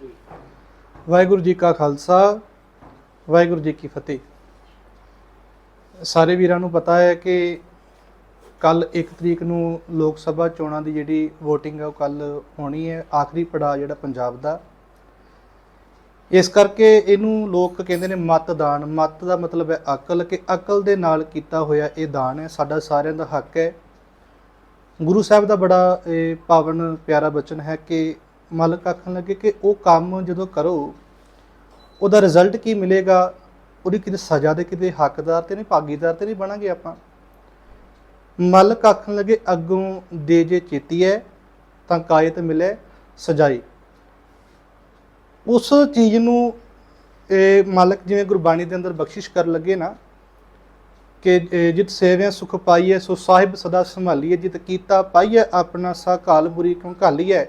ਵਾਹਿਗੁਰੂ ਜੀ ਕਾ ਖਾਲਸਾ, ਵਾਹਿਗੁਰੂ ਜੀ ਕੀ ਫਤਿਹ। ਸਾਰੇ ਵੀਰਾਂ ਨੂੰ ਪਤਾ ਹੈ ਕਿ ਕੱਲ 1 ਤਰੀਕ ਨੂੰ ਲੋਕ ਸਭਾ ਚੋਣਾਂ ਦੀ ਜਿਹੜੀ VOTING ਹੈ ਉਹ ਕੱਲ ਹੋਣੀ ਹੈ, ਆਖਰੀ ਪੜਾਅ ਜਿਹੜਾ ਪੰਜਾਬ ਦਾ। ਇਸ ਕਰਕੇ ਇਹਨੂੰ ਲੋਕ ਕਹਿੰਦੇ ਨੇ ਮਤਦਾਨ। ਮਤ ਦਾ ਮਤਲਬ ਹੈ ਅਕਲ, ਕਿ ਅਕਲ ਦੇ ਨਾਲ ਕੀਤਾ ਹੋਇਆ ਇਹ ਦਾਨ ਹੈ, ਸਾਡਾ ਸਾਰਿਆਂ ਦਾ ਹੱਕ ਹੈ। ਗੁਰੂ ਸਾਹਿਬ ਦਾ ਬੜਾ ਇਹ ਪਾਵਨ, ਪਿਆਰਾ ਬਚਨ ਹੈ ਕਿ ਮਾਲਕ ਆਖਣ ਲੱਗੇ ਕਿ ਉਹ ਕੰਮ ਜਦੋਂ ਕਰੋ, ਉਹਦਾ ਰਿਜ਼ਲਟ ਕੀ ਮਿਲੇਗਾ? ਉਹਦੀ ਕਿਤੇ ਸਜ਼ਾ ਦੇ ਕਿਤੇ ਹੱਕਦਾਰ ਤੇ ਨਹੀਂ, ਭਾਗੀਦਾਰ ਤੇ ਨਹੀਂ ਬਣਾਂਗੇ ਆਪਾਂ। ਮਾਲਕ ਆਖਣ ਲੱਗੇ, ਅੱਗੋਂ ਦੇ ਜੇ ਚੇਤੀ ਹੈ, ਤਾਂ ਕਾਇਤ ਮਿਲੇ ਸਜਾਈ। ਉਸ ਚੀਜ਼ ਨੂੰ ਇਹ ਮਾਲਕ ਜਿਵੇਂ ਗੁਰਬਾਣੀ ਦੇ ਅੰਦਰ ਬਖਸ਼ਿਸ਼ ਕਰਨ ਲੱਗੇ ਨਾ, ਕਿ ਇਹ ਜਿਤ ਸੇਵਿਆ ਸੁਖ ਪਾਈਐ, ਸੋ ਸਾਹਿਬ ਸਦਾ ਸੰਭਾਲੀਐ, ਜਿਤ ਕੀਤਾ ਪਾਈਐ, ਆਪਣਾ ਸਾ ਕਾਲ ਬੁਰੀ ਕਿਉ ਘਾਲੀਐ?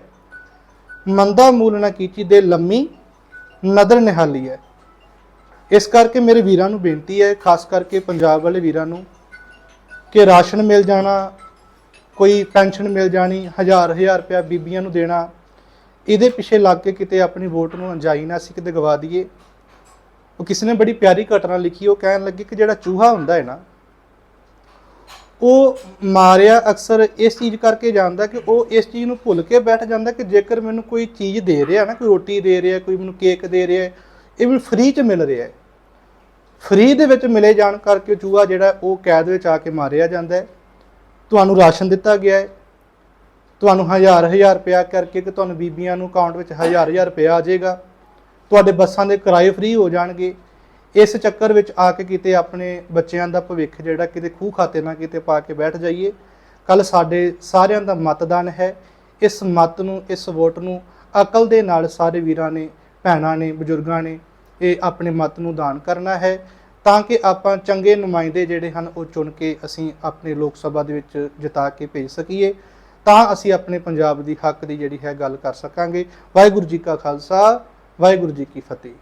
ਮੰਦਾ ਮੂਲ ਨਾ ਕੀਚੀ ਦੇ ਲੰਮੀ ਨਦਰ ਨਿਹਾਲੀ ਹੈ। ਇਸ ਕਰਕੇ ਮੇਰੇ ਵੀਰਾਂ ਨੂੰ ਬੇਨਤੀ ਹੈ, ਖਾਸ ਕਰਕੇ ਪੰਜਾਬ ਵਾਲੇ ਵੀਰਾਂ ਨੂੰ, ਕਿ ਰਾਸ਼ਨ ਮਿਲ ਜਾਣਾ, ਕੋਈ ਪੈਨਸ਼ਨ ਮਿਲ ਜਾਣੀ, ਹਜ਼ਾਰ ਹਜ਼ਾਰ ਰੁਪਇਆ ਬੀਬੀਆਂ ਨੂੰ ਦੇਣਾ, ਇਹਦੇ ਪਿੱਛੇ ਲੱਗ ਕੇ ਕਿਤੇ ਆਪਣੀ ਵੋਟ ਨੂੰ ਅੰਜਾਈ ਨਾ ਅਸੀਂ ਕਿਤੇ ਗਵਾ ਦਈਏ। ਉਹ ਕਿਸੇ ਨੇ ਬੜੀ ਪਿਆਰੀ ਘਟਨਾ ਲਿਖੀ, ਉਹ ਕਹਿਣ ਲੱਗੇ ਕਿ ਜਿਹੜਾ ਚੂਹਾ ਹੁੰਦਾ ਹੈ ਨਾ ਉਹ ਮਾਰਿਆ ਅਕਸਰ ਇਸ ਚੀਜ਼ ਕਰਕੇ ਜਾਂਦਾ ਕਿ ਉਹ ਇਸ ਚੀਜ਼ ਨੂੰ ਭੁੱਲ ਕੇ ਬੈਠ ਜਾਂਦਾ ਕਿ ਜੇਕਰ ਮੈਨੂੰ ਕੋਈ ਚੀਜ਼ ਦੇ ਰਿਹਾ ਨਾ, ਕੋਈ ਰੋਟੀ ਦੇ ਰਿਹਾ, ਕੋਈ ਮੈਨੂੰ ਕੇਕ ਦੇ ਰਿਹਾ, ਇਹ ਮੈਨੂੰ ਫ੍ਰੀ ਚ ਮਿਲ ਰਿਹਾ ਹੈ। ਫ੍ਰੀ ਦੇ ਵਿੱਚ ਮਿਲੇ ਜਾਣ ਕਰਕੇ ਚੂਹਾ ਜਿਹੜਾ ਉਹ ਕੈਦ ਵਿੱਚ ਆ ਕੇ ਮਾਰਿਆ ਜਾਂਦਾ ਹੈ। ਤੁਹਾਨੂੰ ਰਾਸ਼ਨ ਦਿੱਤਾ ਗਿਆ ਹੈ। ਤੁਹਾਨੂੰ ਹਜ਼ਾਰ ਹਜ਼ਾਰ ਰੁਪਇਆ ਕਰਕੇ ਕਿ ਤੁਹਾਨੂੰ ਬੀਬੀਆਂ ਨੂੰ ਅਕਾਊਂਟ ਵਿੱਚ ਹਜ਼ਾਰ ਹਜ਼ਾਰ ਰੁਪਇਆ ਆ ਜਾਏਗਾ। ਤੁਹਾਡੇ ਬੱਸਾਂ ਦੇ ਕਿਰਾਏ ਫ੍ਰੀ ਹੋ ਜਾਣਗੇ। ਇਸ ਚੱਕਰ ਵਿੱਚ ਆ ਕੇ ਕਿਤੇ ਆਪਣੇ ਬੱਚਿਆਂ ਦਾ ਭਵਿੱਖ ਜਿਹੜਾ ਕਿਤੇ ਖੂਹ ਖਾਤੇ ਨਾਲ ਕਿਤੇ ਪਾ ਕੇ ਬੈਠ ਜਾਈਏ। ਕੱਲ ਸਾਡੇ ਸਾਰਿਆਂ ਦਾ ਮਤਦਾਨ ਹੈ। ਇਸ ਮਤ ਨੂੰ, ਇਸ ਵੋਟ ਨੂੰ ਅਕਲ ਦੇ ਨਾਲ ਸਾਰੇ ਵੀਰਾਂ ਨੇ, ਭੈਣਾਂ ਨੇ, ਬਜ਼ੁਰਗਾਂ ਨੇ ਇਹ ਆਪਣੇ ਮਤ ਨੂੰ ਦਾਨ ਕਰਨਾ ਹੈ ਤਾਂ ਕਿ ਆਪਾਂ ਚੰਗੇ ਨੁਮਾਇੰਦੇ ਜਿਹੜੇ ਹਨ ਉਹ ਚੁਣ ਕੇ ਅਸੀਂ ਆਪਣੇ ਲੋਕ ਸਭਾ ਦੇ ਵਿੱਚ ਜਿਤਾ ਕੇ ਭੇਜ ਸਕੀਏ। ਤਾਂ ਅਸੀਂ ਆਪਣੇ ਪੰਜਾਬ ਦੀ ਹੱਕ ਦੀ ਜਿਹੜੀ ਹੈ ਗੱਲ ਕਰ ਸਕਾਂਗੇ। ਵਾਹਿਗੁਰੂ ਜੀ ਕਾ ਖਾਲਸਾ, ਵਾਹਿਗੁਰੂ ਜੀ ਕੀ ਫਤਿਹ।